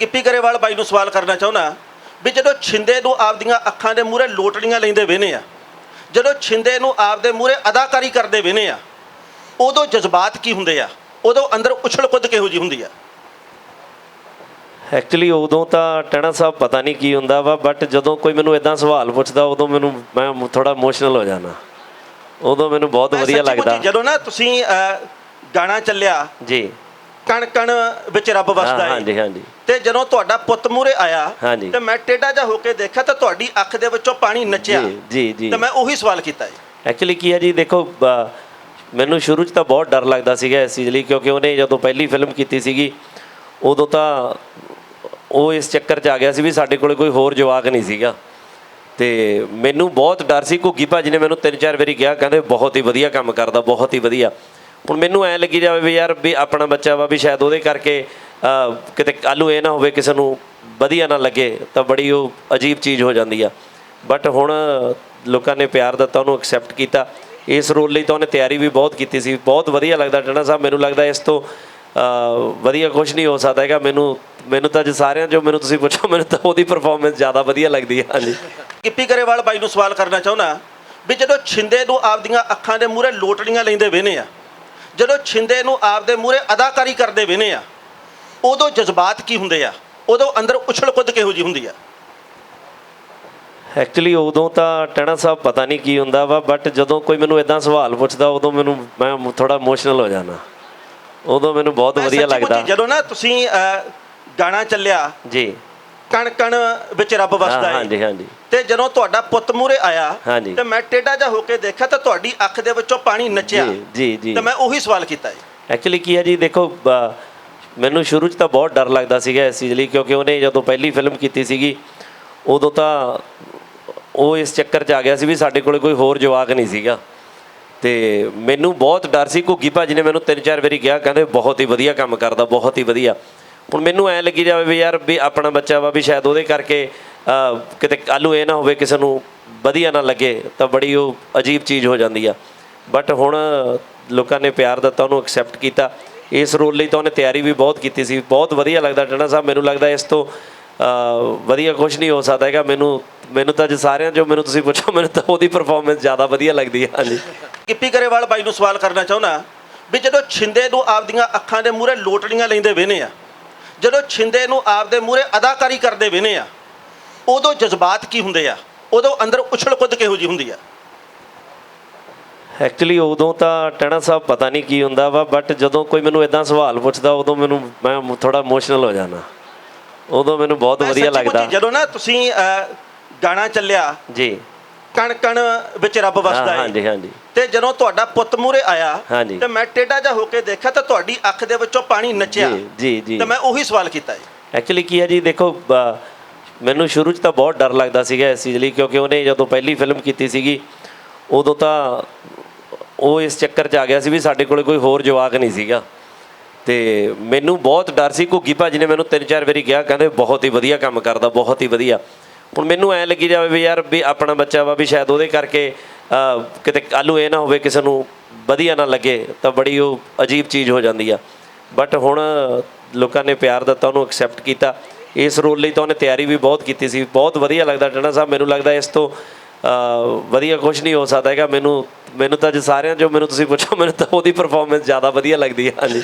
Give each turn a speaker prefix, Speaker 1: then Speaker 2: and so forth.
Speaker 1: ਗਿੱਪੀ ਗਰੇਵਾਲ ਬਾਈ ਨੂੰ ਸਵਾਲ ਕਰਨਾ ਚਾਹੁੰਦਾ ਵੀ ਜਦੋਂ ਛਿੰਦੇ ਨੂੰ ਆਪਦੀਆਂ ਅੱਖਾਂ ਦੇ ਮੂਹਰੇ ਲੋਟੜੀਆਂ ਲੈਂਦੇ ਵੇਨੇ ਆ ਜਦੋਂ ਛਿੰਦੇ ਨੂੰ ਆਪਦੇ ਮੂਹਰੇ ਅਦਾਕਾਰੀ ਕਰਦੇ ਵੇਨੇ ਆ ਉਦੋਂ ਜਜ਼ਬਾਤ ਕੀ ਹੁੰਦੇ ਆ? ਉਦੋਂ ਅੰਦਰ ਉਛਲ ਕੁੱਦ ਕਿਹੋ ਜੀ ਹੁੰਦੀ ਆ?
Speaker 2: ਐਕਚੁਅਲੀ ਉਦੋਂ ਤਾਂ ਟਣਾ ਸਾਹਿਬ ਪਤਾ ਨਹੀਂ ਕੀ ਹੁੰਦਾ ਵਾ ਬਟ ਜਦੋਂ ਕੋਈ ਮੈਨੂੰ ਇਦਾਂ ਸਵਾਲ ਪੁੱਛਦਾ ਉਦੋਂ ਮੈਨੂੰ ਮੈਂ ਥੋੜਾ ਇਮੋਸ਼ਨਲ ਹੋ ਜਾਣਾ ਉਦੋਂ ਮੈਨੂੰ ਬਹੁਤ ਵਧੀਆ ਲੱਗਦਾ।
Speaker 1: ਜਦੋਂ ਨਾ ਤੁਸੀਂ ਗਾਣਾ ਚੱਲਿਆ
Speaker 2: ਜੀ।
Speaker 1: ਕਣ ਕਣ ਵਿੱਚ ਰੱਬ ਵਸਦਾ
Speaker 2: ਹਾਂ, ਹਾਂਜੀ ਹਾਂਜੀ।
Speaker 1: ਤੇ ਜਦੋਂ ਤੁਹਾਡਾ ਪੁੱਤ ਮੂਹਰੇ ਆਇਆ
Speaker 2: ਹਾਂਜੀ।
Speaker 1: ਤੇ ਮੈਂ ਟੇਢਾ ਜਿਹਾ ਹੋ ਕੇ ਦੇਖਿਆ ਤਾਂ ਤੁਹਾਡੀ ਅੱਖ ਦੇ ਵਿੱਚੋਂ ਪਾਣੀ ਨੱਚਿਆ।
Speaker 2: ਜੀ ਜੀ ਜੀ।
Speaker 1: ਤੇ ਮੈਂ ਉਹੀ ਸਵਾਲ ਕੀਤਾ ਜੀ।
Speaker 2: ਐਕਚੁਅਲੀ ਕੀ ਹੈ ਜੀ ਦੇਖੋ ਮੈਨੂੰ ਸ਼ੁਰੂ 'ਚ ਤਾਂ ਬਹੁਤ ਡਰ ਲੱਗਦਾ ਸੀਗਾ ਇਸ ਚੀਜ਼ ਲਈ ਕਿਉਂਕਿ ਉਹਨੇ ਜਦੋਂ ਪਹਿਲੀ ਫਿਲਮ ਕੀਤੀ ਸੀਗੀ ਉਦੋਂ ਤਾਂ ਉਹ ਇਸ ਚੱਕਰ 'ਚ ਆ ਗਿਆ ਸੀ ਵੀ ਸਾਡੇ ਕੋਲੇ ਕੋਈ ਹੋਰ ਜਵਾਕ ਨਹੀਂ ਸੀਗਾ। ਤੇ ਮੈਨੂੰ ਬਹੁਤ ਡਰ ਸੀ ਘੁੱਗੀ ਭਾਜੀ ਨੇ ਮੈਨੂੰ ਤਿੰਨ ਚਾਰ ਵਾਰੀ ਕਿਹਾ ਕਹਿੰਦੇ ਬਹੁਤ ਹੀ ਵਧੀਆ ਕੰਮ ਕਰਦਾ ਬਹੁਤ ਹੀ ਵਧੀਆ। ਹੁਣ ਮੈਨੂੰ ਐ ਲੱਗੀ ਜਾਵੇ ਵੀ ਯਾਰ ਵੀ ਆਪਣਾ ਬੱਚਾ ਵਾ ਵੀ ਸ਼ਾਇਦ ਉਹਦੇ ਕਰਕੇ ਕਿਤੇ ਆਲੂ ਇਹ ਨਾ ਹੋਵੇ, ਕਿਸੇ ਨੂੰ ਵਧੀਆ ਨਾ ਲੱਗੇ, ਤਾਂ ਬੜੀ ਉਹ ਅਜੀਬ ਚੀਜ਼ ਹੋ ਜਾਂਦੀ ਆ। ਬਟ ਹੁਣ ਲੋਕਾਂ ਨੇ ਪਿਆਰ ਦਿੱਤਾ, ਉਹਨੂੰ ਐਕਸੈਪਟ ਕੀਤਾ। ਇਸ ਰੋਲ ਲਈ ਤਾਂ ਉਹਨੇ ਤਿਆਰੀ ਵੀ ਬਹੁਤ ਕੀਤੀ ਸੀ। ਬਹੁਤ ਵਧੀਆ ਲੱਗਦਾ ਟਣਾ ਸਾਹਿਬ, ਮੈਨੂੰ ਲੱਗਦਾ ਇਸ ਤੋਂ ਵਧੀਆ ਕੁਝ ਨਹੀਂ ਹੋ ਸਕਦਾ ਹੈਗਾ। ਮੈਨੂੰ ਮੈਨੂੰ ਤਾਂ ਅੱਜ ਸਾਰਿਆਂ ਚੋਂ ਮੈਨੂੰ ਤੁਸੀਂ ਪੁੱਛੋ, ਮੈਨੂੰ ਤਾਂ ਉਹਦੀ ਪਰਫਾਰਮੈਂਸ ਜ਼ਿਆਦਾ ਵਧੀਆ ਲੱਗਦੀ ਹੈ ਹਾਂਜੀ।
Speaker 1: ਕਿੱਪੀ ਗਰੇਵਾਲ ਬਾਈ ਨੂੰ ਸਵਾਲ ਕਰਨਾ ਚਾਹੁੰਦਾ, ਵੀ ਜਦੋਂ ਛਿੰਦੇ ਨੂੰ ਆਪਦੀਆਂ ਅੱਖਾਂ ਦੇ ਮੂਹਰੇ ਲੋਟੜੀਆਂ ਲੈਂਦੇ ਵੇਨੇ ਆ ਜਦੋਂ ਛਿੰਦੇ ਨੂੰ ਆਪਦੇ ਮੂਹਰੇ ਅਦਾਕਾਰੀ ਕਰਦੇ ਵੇਨੇ ਆ ਉਦੋਂ ਜਜ਼ਬਾਤ ਕੀ ਹੁੰਦੇ ਆ? ਉਦੋਂ ਅੰਦਰ ਉਛਲ ਕੁੱਦ ਕਿਹੋ ਜੀ ਹੁੰਦੀ ਆ?
Speaker 2: ਐਕਚੁਅਲੀ ਉਦੋਂ ਤਾਂ ਟਣਾ ਸਾਹਿਬ ਪਤਾ ਨਹੀਂ ਕੀ ਹੁੰਦਾ ਵਾ ਬਟ ਜਦੋਂ ਕੋਈ ਮੈਨੂੰ ਇਦਾਂ ਸਵਾਲ ਪੁੱਛਦਾ ਉਦੋਂ ਮੈਨੂੰ ਮੈਂ ਥੋੜਾ ਇਮੋਸ਼ਨਲ ਹੋ ਜਾਣਾ ਉਦੋਂ ਮੈਨੂੰ ਬਹੁਤ ਵਧੀਆ ਲੱਗਦਾ।
Speaker 1: ਜਦੋਂ ਨਾ ਤੁਸੀਂ ਗਾਣਾ ਚੱਲਿਆ
Speaker 2: ਜੀ।
Speaker 1: ਕਣ ਕਣ ਵਿੱਚ ਰੱਬ ਵਸਦਾ ਹੈ
Speaker 2: ਹਾਂਜੀ ਹਾਂਜੀ।
Speaker 1: ਤੇ ਜਦੋਂ ਤੁਹਾਡਾ ਪੁੱਤ ਮੂਹਰੇ ਆਇਆ
Speaker 2: ਹਾਂਜੀ।
Speaker 1: ਤੇ ਮੈਂ ਟੇਢਾ ਜਿਹਾ ਹੋ ਕੇ ਦੇਖਿਆ ਤਾਂ ਤੁਹਾਡੀ ਅੱਖ ਦੇ ਵਿੱਚੋਂ ਪਾਣੀ ਨੱਚਿਆ।
Speaker 2: ਜੀ ਜੀ ਜੀ।
Speaker 1: ਤੇ ਮੈਂ ਉਹੀ ਸਵਾਲ ਕੀਤਾ ਜੀ।
Speaker 2: ਐਕਚੁਅਲੀ ਕੀ ਹੈ ਜੀ ਦੇਖੋ ਮੈਨੂੰ ਸ਼ੁਰੂ 'ਚ ਤਾਂ ਬਹੁਤ ਡਰ ਲੱਗਦਾ ਸੀਗਾ ਇਸ ਚੀਜ਼ ਲਈ ਕਿਉਂਕਿ ਉਹਨੇ ਜਦੋਂ ਪਹਿਲੀ ਫਿਲਮ ਕੀਤੀ ਸੀਗੀ ਉਦੋਂ ਤਾਂ ਉਹ ਇਸ ਚੱਕਰ 'ਚ ਆ ਗਿਆ ਸੀ ਵੀ ਸਾਡੇ ਕੋਲੇ ਕੋਈ ਹੋਰ ਜਵਾਕ ਨਹੀਂ ਸੀਗਾ। ਤੇ ਮੈਨੂੰ ਬਹੁਤ ਡਰ ਸੀ ਘੁੱਗੀ ਭਾਜੀ ਨੇ ਮੈਨੂੰ ਤਿੰਨ ਚਾਰ ਵਾਰੀ ਕਿਹਾ ਕਹਿੰਦੇ ਬਹੁਤ ਹੀ ਵਧੀਆ ਕੰਮ ਕਰਦਾ ਬਹੁਤ ਹੀ ਵਧੀਆ। ਹੁਣ ਮੈਨੂੰ ਐ ਲੱਗੀ ਜਾਵੇ ਵੀ ਯਾਰ ਵੀ ਆਪਣਾ ਬੱਚਾ ਵਾ ਵੀ ਸ਼ਾਇਦ ਉਹਦੇ ਕਰਕੇ ਕਿਤੇ ਆਲੂ ਇਹ ਨਾ ਹੋਵੇ, ਕਿਸੇ ਨੂੰ ਵਧੀਆ ਨਾ ਲੱਗੇ, ਤਾਂ ਬੜੀ ਉਹ ਅਜੀਬ ਚੀਜ਼ ਹੋ ਜਾਂਦੀ ਆ। ਬਟ ਹੁਣ ਲੋਕਾਂ ਨੇ ਪਿਆਰ ਦਿੱਤਾ, ਉਹਨੂੰ ਐਕਸੈਪਟ ਕੀਤਾ। ਇਸ ਰੋਲ ਲਈ ਤਾਂ ਉਹਨੇ ਤਿਆਰੀ ਵੀ ਬਹੁਤ ਕੀਤੀ ਸੀ। ਬਹੁਤ ਵਧੀਆ ਲੱਗਦਾ ਟਣਾ ਸਾਹਿਬ, ਮੈਨੂੰ ਲੱਗਦਾ ਇਸ ਤੋਂ ਵਧੀਆ ਕੁਝ ਨਹੀਂ ਹੋ ਸਕਦਾ ਹੈਗਾ। ਮੈਨੂੰ ਮੈਨੂੰ ਤਾਂ ਅੱਜ ਸਾਰਿਆਂ ਜੋ ਮੈਨੂੰ ਤੁਸੀਂ ਪੁੱਛੋ, ਮੈਨੂੰ ਤਾਂ ਉਹਦੀ ਪਰਫਾਰਮੈਂਸ ਜ਼ਿਆਦਾ ਵਧੀਆ ਲੱਗਦੀ ਹੈ ਹਾਂਜੀ।
Speaker 1: ਕਿੱਪੀ ਗਰੇਵਾਲ ਬਾਈ ਨੂੰ ਸਵਾਲ ਕਰਨਾ ਚਾਹੁੰਦਾ, ਵੀ ਜਦੋਂ ਛਿੰਦੇ ਨੂੰ ਆਪਦੀਆਂ ਅੱਖਾਂ ਦੇ ਮੂਹਰੇ ਲੋਟੜੀਆਂ ਲੈਂਦੇ ਵੇਨੇ ਆ, ਜਦੋਂ ਛਿੰਦੇ ਨੂੰ ਆਪਦੇ ਮੂਹਰੇ ਅਦਾਕਾਰੀ ਕਰਦੇ ਵੇਨੇ ਆ ਉਦੋਂ ਜਜ਼ਬਾਤ ਕੀ ਹੁੰਦੇ ਆ? ਉਦੋਂ ਅੰਦਰ ਉਛਲ ਕੁੱਦ ਕਿਹੋ ਜੀ ਹੁੰਦੀ ਆ?
Speaker 2: ਐਕਚੁਅਲੀ ਉਦੋਂ ਤਾਂ ਟਣਾ ਸਾਹਿਬ ਪਤਾ ਨਹੀਂ ਕੀ ਹੁੰਦਾ ਵਾ ਬਟ ਜਦੋਂ ਕੋਈ ਮੈਨੂੰ ਇਦਾਂ ਸਵਾਲ ਪੁੱਛਦਾ ਉਦੋਂ ਮੈਨੂੰ ਮੈਂ ਥੋੜਾ ਇਮੋਸ਼ਨਲ ਹੋ ਜਾਣਾ ਉਦੋਂ ਮੈਨੂੰ ਬਹੁਤ ਵਧੀਆ ਲੱਗਦਾ।
Speaker 1: ਜਦੋਂ ਨਾ ਤੁਸੀਂ ਗਾਣਾ ਚੱਲਿਆ
Speaker 2: ਜੀ।
Speaker 1: ਕਣ ਕਣ ਵਿੱਚ ਰੱਬ ਵਸਦਾ ਹੈ
Speaker 2: ਹਾਂਜੀ ਹਾਂਜੀ।
Speaker 1: ਤੇ ਜਦੋਂ ਤੁਹਾਡਾ ਪੁੱਤ ਮੂਹਰੇ ਆਇਆ। ਤੇ ਮੈਂ ਟੇਢਾ ਜਿਹਾ ਹੋ ਕੇ ਦੇਖਿਆ ਤਾਂ ਤੁਹਾਡੀ ਅੱਖ ਦੇ ਵਿੱਚੋਂ ਪਾਣੀ ਨੱਚਿਆ।
Speaker 2: ਜੀ ਜੀ ਜੀ।
Speaker 1: ਤੇ ਮੈਂ ਉਹੀ ਸਵਾਲ ਕੀਤਾ ਜੀ
Speaker 2: ਐਕਚੁਅਲੀ ਕੀ ਹੈ ਜੀ ਦੇਖੋ ਮੈਨੂੰ ਸ਼ੁਰੂ 'ਚ ਤਾਂ ਬਹੁਤ ਡਰ ਲੱਗਦਾ ਸੀਗਾ ਇਸ ਚੀਜ਼ ਲਈ, ਕਿਉਂਕਿ ਉਹਨੇ ਜਦੋਂ ਪਹਿਲੀ ਫਿਲਮ ਕੀਤੀ ਸੀਗੀ, ਉਦੋਂ ਤਾਂ ਉਹ ਇਸ ਚੱਕਰ 'ਚ ਆ ਗਿਆ ਸੀ ਵੀ ਸਾਡੇ ਕੋਲੇ ਕੋਈ ਹੋਰ ਜਵਾਕ ਨਹੀਂ ਸੀਗਾ। ਤੇ ਮੈਨੂੰ ਬਹੁਤ ਡਰ ਸੀ, ਘੁੱਗੀ ਭਾਜੀ ਨੇ ਮੈਨੂੰ ਤਿੰਨ ਚਾਰ ਵਾਰੀ ਕਿਹਾ, ਕਹਿੰਦੇ ਬਹੁਤ ਹੀ ਵਧੀਆ ਕੰਮ ਕਰਦਾ, ਬਹੁਤ ਹੀ ਵਧੀਆ। ਹੁਣ ਮੈਨੂੰ ਐ ਲੱਗੀ ਜਾਵੇ ਵੀ ਯਾਰ ਵੀ ਆਪਣਾ ਬੱਚਾ ਵਾ, ਵੀ ਸ਼ਾਇਦ ਉਹਦੇ ਕਰਕੇ ਕਿਤੇ ਆਲੂ ਇਹ ਨਾ ਹੋਵੇ, ਕਿਸੇ ਨੂੰ ਵਧੀਆ ਨਾ ਲੱਗੇ, ਤਾਂ ਬੜੀ ਉਹ ਅਜੀਬ ਚੀਜ਼ ਹੋ ਜਾਂਦੀ ਆ। ਬਟ ਹੁਣ ਲੋਕਾਂ ਨੇ ਪਿਆਰ ਦਿੱਤਾ, ਉਹਨੂੰ ਐਕਸੈਪਟ ਕੀਤਾ। ਇਸ ਰੋਲ ਲਈ ਤਾਂ ਉਹਨੇ ਤਿਆਰੀ ਵੀ ਬਹੁਤ ਕੀਤੀ ਸੀ। ਬਹੁਤ ਵਧੀਆ ਲੱਗਦਾ ਟਣਾ ਸਾਹਿਬ। ਮੈਨੂੰ ਲੱਗਦਾ ਇਸ ਤੋਂ ਵਧੀਆ ਕੁਝ ਨਹੀਂ ਹੋ ਸਕਦਾ ਹੈਗਾ। ਮੈਨੂੰ ਮੈਨੂੰ ਤਾਂ ਅੱਜ ਸਾਰਿਆਂ ਜੋ ਮੈਨੂੰ ਤੁਸੀਂ ਪੁੱਛੋ, ਮੈਨੂੰ ਤਾਂ ਉਹਦੀ ਪਰਫਾਰਮੈਂਸ ਜ਼ਿਆਦਾ ਵਧੀਆ ਲੱਗਦੀ ਹੈ। ਹਾਂਜੀ।